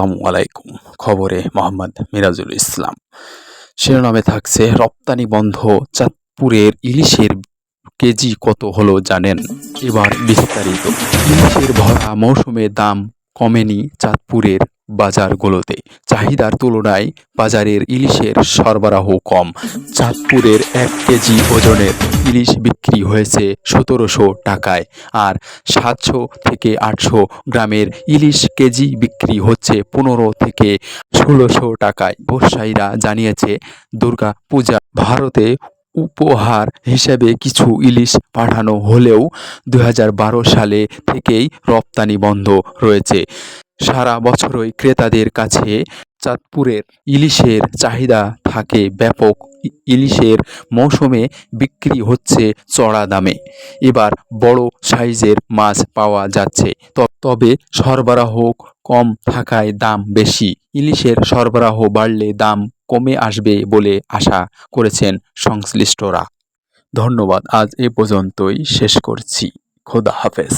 আসসালামু আলাইকুম। খবরে মোহাম্মদ মিরাজুল ইসলাম। শিরোনামে থাকছে, রপ্তানি বন্ধ, চাঁদপুরের ইলিশের কেজি কত হলো জানেন? এবার বিস্তারিত। ইলিশের ভরা মৌসুমে দাম কমেনি চাঁদপুরের বাজারগুলোতে। চাহিদার তুলনায় বাজারের ইলিশের সরবরাহ কম। চাঁদপুরের এক কেজি ওজনের ইলিশ বিক্রি হয়েছে সতেরোশো টাকায়, আর সাতশো থেকে আটশো গ্রামের ইলিশ কেজি বিক্রি হচ্ছে পনেরো থেকে ষোলোশো টাকায় ব্যবসায়ীরা জানিয়েছে। দুর্গা পূজা ভারতে উপহার হিসেবে কিছু ইলিশ পাঠানো হলেও দু হাজার বারো সালে থেকেই রপ্তানি বন্ধ রয়েছে। সারা বছরই ক্রেতাদের কাছে চাঁদপুরের ইলিশের চাহিদা থাকে ব্যাপক। ইলিশের মৌসুমে বিক্রি হচ্ছে চড়া দামে। এবার বড় সাইজের মাছ পাওয়া যাচ্ছে। তবে সরবরাহ কম থাকায় দাম বেশি। ইলিশের সরবরাহ বাড়লে দাম কমে আসবে বলে আশা করেছেন সংশ্লিষ্টরা। ধন্যবাদ। আজ এ পর্যন্তই। শেষ করছি। খোদা হাফেজ।